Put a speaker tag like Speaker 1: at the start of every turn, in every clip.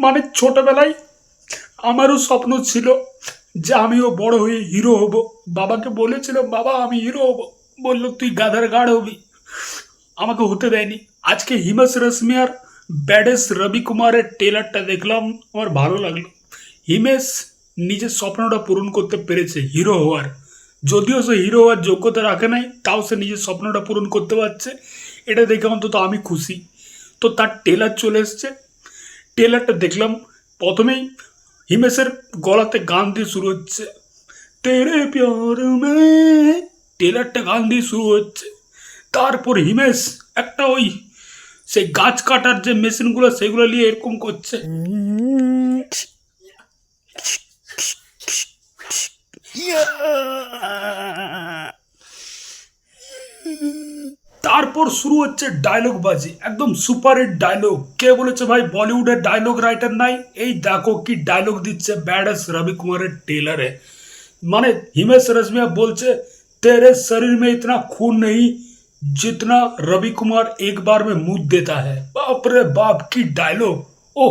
Speaker 1: মানে ছোটবেলায় আমারও স্বপ্ন ছিল যে আমিও বড় হয়ে হিরো হব। বাবাকে বলেছিলাম, বাবা, আমি হিরো হব। বলল, তুই গাধার গাড় হবি। আমাকে হতে দেয়নি। আজকে হিমেশ রেশমিয়ার ব্যাডেস রবি কুমারের টেলারটা দেখলাম, আমার ভালো লাগল। হিমেশ নিজের স্বপ্নটা পূরণ করতে পেরেছে হিরো হওয়ার। যদিও সে হিরো হওয়ার যোগ্যতা রাখে নাই, তাও সে নিজের স্বপ্নটা পূরণ করতে পারছে। এটা দেখে অন্তত আমি খুশি। তো তার টেলার চলে এসছে। টেলারটা দেখলাম প্রথমেই হিমেশের গলাতে গান দিয়ে শুরু হচ্ছে তেরে প্যার মে টেলারটা গান দিয়ে শুরু হচ্ছে তারপর হিমেশ একটা ওই সেই গাছ কাটার যে মেশিনগুলো সেগুলো নিয়ে এরকম করছে তারপর শুরু হচ্ছে ডায়লগ বাজি একদম সুপার হিট ডায়লগ কে বলেছে ভাই বলিউডের ডায়লগ রাইটার নাই এই দেখো কি ডায়লগ দিচ্ছে ব্যাডাস রবি কুমারের টেলারে মানে হিমেশ রেশমিয়া বলছে तेरे शरीर में इतना खून नहीं जितना रवि कुमार एक बार में मुद देता है बाप रे बाप की ডায়লগ ও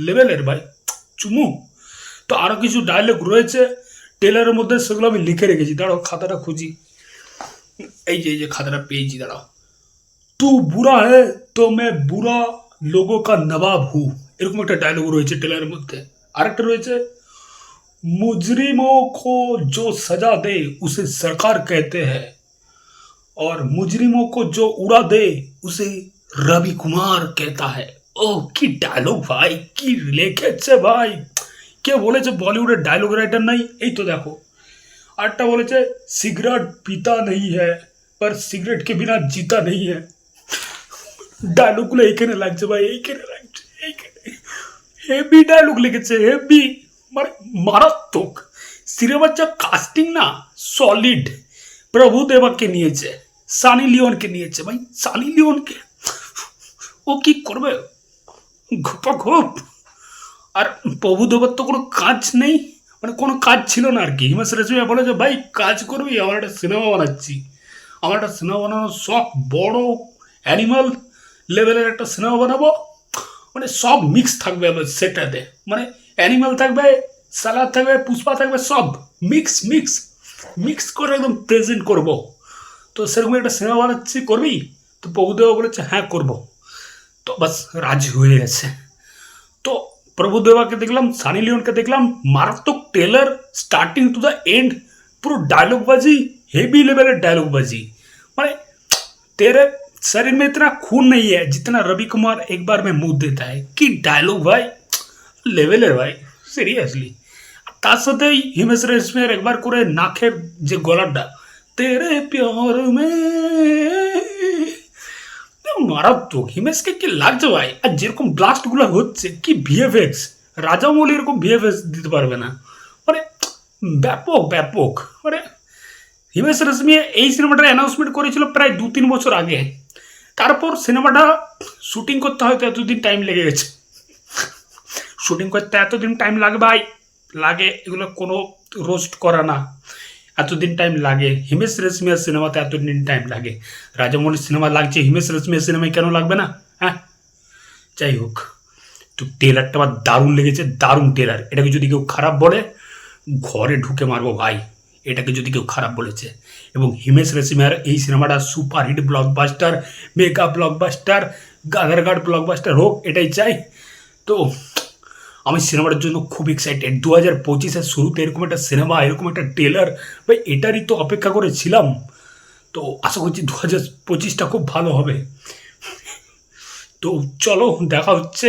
Speaker 1: লেভেলের ভাই চুমু তো আরও কিছু ডায়লগ রয়েছে টেলারের মধ্যে সেগুলো আমি লিখে রেখেছি দাঁড়াও খাতাটা খুঁজি এই যে এই যে খাতাটা পেয়েছি দাঁড়াও তু বুড়া হে তো মে বুড়া লোগো কা নবাব হু এরকম একটা ডায়লগ রয়েছে টেলারের মধ্যে আরেকটা রয়েছে मुजरिमों को जो सजा दे उसे सरकार कहते हैं और मुजरिमों को जो उड़ा दे उसे रवि कुमार कहता है ও কি ডায়লগ ভাই কি লিখেছে ভাই কে বলেছে বলিউডের ডায়লগ রাইটার নাই এই তো দেখো आटा बोले चाहे सिगरेट पीता नहीं है, पर सिगरेट के बिना जीता नहीं है। डायलॉग ले के ना लगे भाई, एक ना लगे एक हेवी डायलॉग लेके चाहे हेवी मारे, मारा तोक। सिरे बच्चा कास्टिंग ना सॉलिड प्रभु देवा के लिए चाहे सानी लियोन के लिए चाहे भाई, सानी लियोन के। ओ की करबे? घुपा घुप। और प्रभु देवा तो कोई काज नहीं। মানে কোনো কাজ ছিল না আর কি। হিমেশ রেশমিয়া বলে যে, ভাই, কাজ করবি আমার একটা সিনেমা বানাচ্ছি। আমার একটা সিনেমা বানানোর শখ বড় অ্যানিমাল লেভেলের একটা সিনেমা বানাবো। মানে সব মিক্স থাকবে আমার সেটাতে মানে অ্যানিমাল থাকবে সালাদ থাকবে, পুষ্পা থাকবে, সব মিক্স মিক্স মিক্স করে একদম প্রেজেন্ট করব। তো সেরকম একটা সিনেমা বানাচ্ছি, করবি? তো প্রভুদেবা বলেছে হ্যাঁ করব। তো বাস, রাজি হয়ে গেছে। তো প্রভুদেবাকে দেখলাম সানি লিওনকে দেখলাম মারাত্মক trailer starting to the end পুরো ডায়লগ বাজি হেভি लेवलेर डायलॉग बाजी माने तेरे शरीर में इतना खून नहीं है जितना रवि कुमार एक बार में मुंह देता है কি ডায়লগ ভাই লেভেলের ভাই সিরিয়াসলি তার সাথে হিমেশ রেশমিয়ার একবার করে নাকের যে গলাটা তেরে প্যার মে মারাত্মক হিমেশকে কি লাগছে ভাই? আর যেরকম ব্লাস্টগুলো হচ্ছে, কি ভিএফএক্স রাজামৌলি এরকম ভিএফএক্স দিতে পারবে না। মানে ব্যাপক ব্যাপক। মানে হিমেশ রেশমিয়া এই সিনেমাটার অ্যানাউন্সমেন্ট করেছিল প্রায় দু তিন বছর আগে। তারপর সিনেমাটা শুটিং করতে হয়তো এতদিন টাইম লেগে গেছে। শুটিং করতে এতদিন টাইম লাগে ভাই? লাগে, এগুলো কোনো রোস্ট করা না। এতদিন টাইম লাগে। হিমেশ রেশমিয়ার সিনেমাতে এতদিন টাইম লাগে। রাজামৌলির সিনেমা লাগছে, হিমেশ রেশমিয়ার সিনেমায় কেন লাগবে না? হ্যাঁ? যাই হোক তো টেলারটা আমার দারুণ লেগেছে, দারুণ টেলার এটাকে যদি কেউ খারাপ বলে, ঘরে ঢুকে মারবো ভাই। এটাকে যদি কেউ খারাপ বলেছে। এবং হিমেশ রেশমিয়ার এই সিনেমাটা super hit blockbuster mega blockbuster গাধারঘাট blockbuster হোক, এটাই চাই। তো আমি সিনেমাটার জন্য খুব এক্সাইটেড দু হাজার পঁচিশের শুরুতে এরকম একটা সিনেমা, এরকম একটা ট্রেলার ভাই, এটারই তো অপেক্ষা করেছিলাম। তো আশা করছি দু হাজার পঁচিশটা খুব ভালো হবে। তো চলো, দেখা হচ্ছে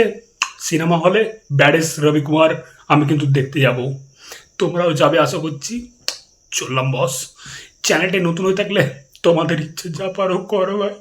Speaker 1: সিনেমা হলে। ব্যাডেস রবি কুমার আমি কিন্তু দেখতে যাব। তোমরাও যাবে, আশা করছি। চললাম বস চ্যানেলটি নতুন হয়ে থাকলে তোমাদের ইচ্ছে যা পারো করো, ভাই।